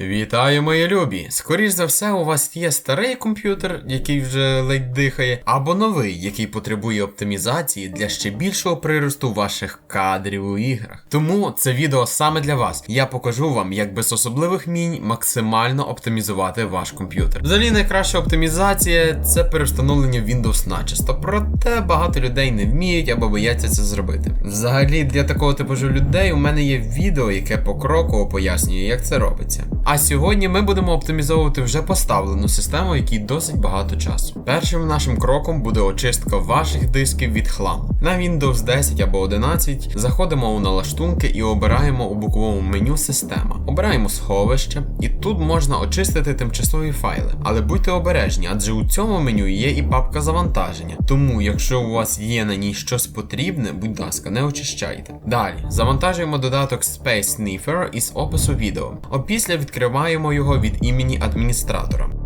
Вітаю, мої любі! Скоріш за все, у вас є старий комп'ютер, який вже ледь дихає, або новий, який потребує оптимізації для ще більшого приросту ваших кадрів у іграх. Тому це відео саме для вас. Я покажу вам, як без особливих мінь максимально оптимізувати ваш комп'ютер. Взагалі, найкраща оптимізація це перестановлення Windows начисто, проте багато людей не вміють або бояться це зробити. Взагалі, для такого типажу людей у мене є відео, яке покроково пояснює, як це робиться. А сьогодні ми будемо оптимізовувати вже поставлену систему, якій досить багато часу. Першим нашим кроком буде очистка ваших дисків від хламу. На Windows 10 або 11 заходимо у налаштунки і обираємо у боковому меню Система. Обираємо сховище, і тут можна очистити тимчасові файли. Але будьте обережні, адже у цьому меню є і папка завантаження. Тому, якщо у вас є на ній щось потрібне, будь ласка, не очищайте. Далі завантажуємо додаток Space Sniffer із опису відео. Опісля відкриваємо його від імені адміністратора.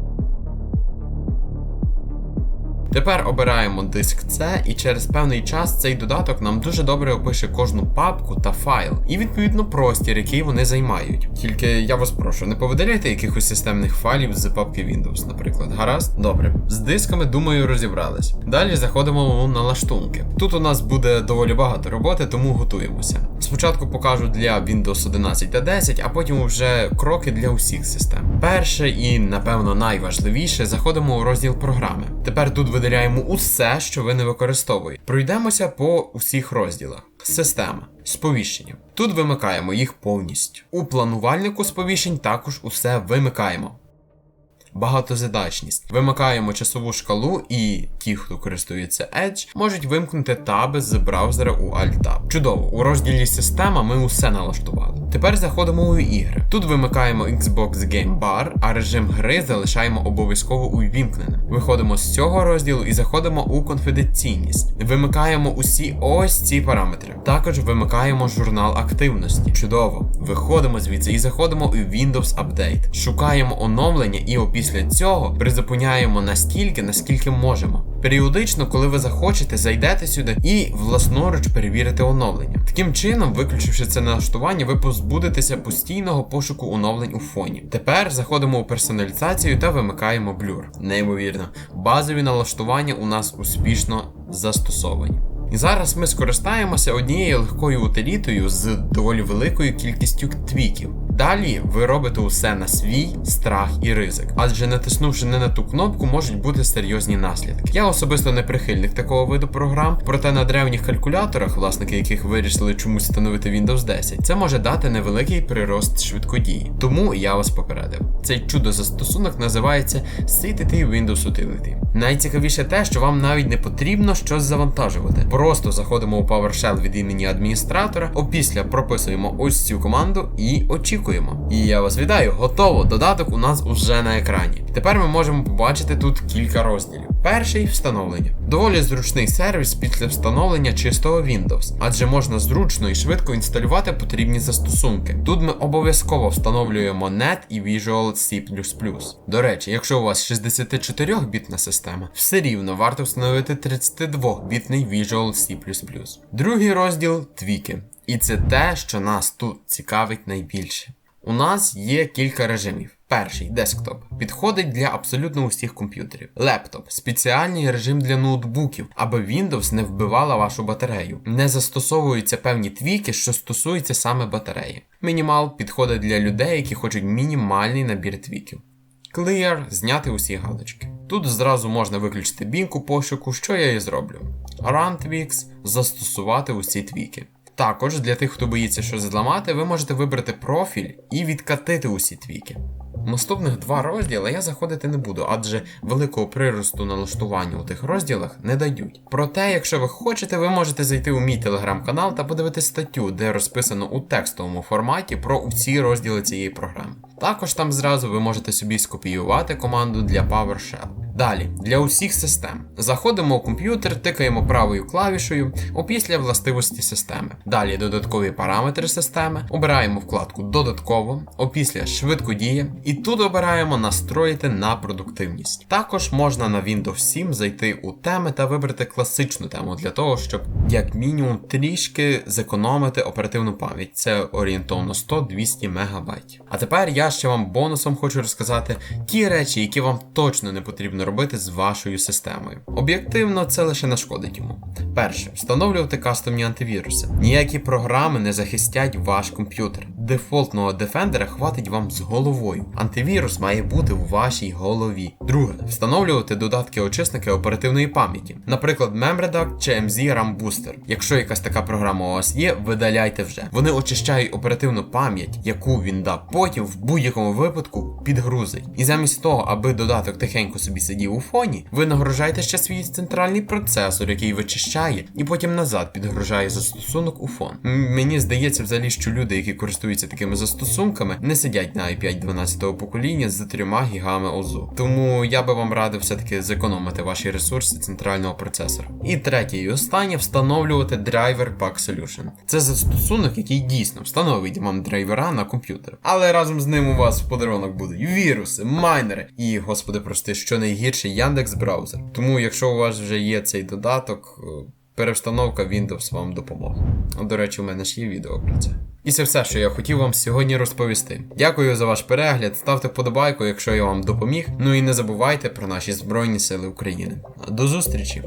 Тепер обираємо диск C, і через певний час цей додаток нам дуже добре опише кожну папку та файл, і відповідно простір, який вони займають. Тільки я вас прошу, не повидаляйте якихось системних файлів з папки Windows, наприклад. Гаразд? Добре. З дисками, думаю, розібрались. Далі заходимо у налаштунки. Тут у нас буде доволі багато роботи, тому готуємося. Спочатку покажу для Windows 11 та 10, а потім вже кроки для усіх систем. Перше і, напевно, найважливіше, заходимо у розділ програми. Тепер тут видаляємо усе, що ви не використовуєте. Пройдемося по усіх розділах. Система. Сповіщення. Тут вимикаємо їх повністю. У планувальнику сповіщень також усе вимикаємо. Багатозадачність. Вимикаємо часову шкалу, і ті, хто користується Edge, можуть вимкнути таби з браузера у Alt-Tab. Чудово, у розділі Система ми усе налаштували. Тепер заходимо у ігри. Тут вимикаємо Xbox Game Bar, а режим гри залишаємо обов'язково увімкненим. Виходимо з цього розділу і заходимо у конфіденційність. Вимикаємо усі ось ці параметри. Також вимикаємо журнал активності. Чудово. Виходимо звідси і заходимо у Windows Update. Шукаємо оновлення і опісля цього призупиняємо настільки, наскільки можемо. Періодично, коли ви захочете, зайдете сюди і власноруч перевірите оновлення. Таким чином, виключивши це налаштування, ви позбудетеся постійного пошуку оновлень у фоні. Тепер заходимо у персоналізацію та вимикаємо блюр. Неймовірно, базові налаштування у нас успішно застосовані. І зараз ми скористаємося однією легкою утилітою з доволі великою кількістю твіків. Далі ви робите усе на свій страх і ризик, адже натиснувши не на ту кнопку, можуть бути серйозні наслідки. Я особисто не прихильник такого виду програм, проте на древніх калькуляторах, власники яких вирішили чомусь встановити Windows 10, це може дати невеликий прирост швидкодії. Тому я вас попередив. Цей чудо застосунок називається CTT Windows Utility. Найцікавіше те, що вам навіть не потрібно щось завантажувати. Просто заходимо у PowerShell від імені адміністратора, опісля прописуємо ось цю команду і очікуємо. І я вас вітаю, готово! Додаток у нас уже на екрані. Тепер ми можемо побачити тут кілька розділів. Перший встановлення. Доволі зручний сервіс після встановлення чистого Windows, адже можна зручно і швидко інсталювати потрібні застосунки. Тут ми обов'язково встановлюємо NET і Visual C. До речі, якщо у вас 64-бітна система, все рівно варто встановити 32-бітний Visual C. Другий розділ твіки. І це те, що нас тут цікавить найбільше. У нас є кілька режимів. Перший десктоп підходить для абсолютно усіх комп'ютерів. Лептоп спеціальний режим для ноутбуків, аби Windows не вбивала вашу батарею. Не застосовуються певні твіки, що стосуються саме батареї. Мінімал підходить для людей, які хочуть мінімальний набір твіків. Clear зняти усі галочки. Тут зразу можна виключити бінку пошуку, що я і зроблю. Run Tweaks застосувати усі твіки. Також для тих, хто боїться щось зламати, ви можете вибрати профіль і відкатити усі твіки. Наступних два розділи я заходити не буду, адже великого приросту налаштування у тих розділах не дають. Проте, якщо ви хочете, ви можете зайти у мій телеграм-канал та подивитися статтю, де розписано у текстовому форматі про усі розділи цієї програми. Також там зразу ви можете собі скопіювати команду для PowerShell. Далі, для усіх систем. Заходимо у комп'ютер, тикаємо правою клавішою, опісля властивості системи. Далі додаткові параметри системи, обираємо вкладку Додатково, опісля швидко діє, і тут обираємо настроїти на продуктивність. Також можна на Windows 7 зайти у теми та вибрати класичну тему для того, щоб як мінімум трішки зекономити оперативну пам'ять. Це орієнтовно 100-200 МБ. А тепер я ще вам бонусом хочу розказати ті речі, які вам точно не потрібно робити з вашою системою. Об'єктивно, це лише нашкодить йому. Перше, встановлювати кастомні антивіруси. Ніякі програми не захистять ваш комп'ютер. Дефолтного Defender хватить вам з головою. Антивірус має бути у вашій голові. Друге, встановлювати додатки-очисники оперативної пам'яті, наприклад, MemRedact чи MZ RAM Booster. Якщо якась така програма у вас є, видаляйте вже. Вони очищають оперативну пам'ять, яку він да потім в будь-якому випадку підгрузить. І замість того, аби додаток тихенько собі сидів у фоні, ви нагружаєте ще свій центральний процесор, який вичищає, і потім назад підгружає застосунок у фон. М, Мені здається, взагалі, що люди, які користуються такими застосунками, не сидять на i5 12 покоління з 3 гігами ОЗУ. Тому я би вам радив все-таки зекономити ваші ресурси центрального процесора. І третє і останнє встановлювати драйвер Pack Solution. Це застосунок, який дійсно встановить вам драйвера на комп'ютер. Але разом з ним у вас в подарунок будуть віруси, майнери і, господи, прости, що найгірше Яндекс браузер. Тому, якщо у вас вже є цей додаток, е, перевстановка Windows вам допоможе. До речі, у мене ж є відео про це. І це все, що я хотів вам сьогодні розповісти. Дякую за ваш перегляд, ставте вподобайку, якщо я вам допоміг. Ну і не забувайте про наші Збройні Сили України. До зустрічі!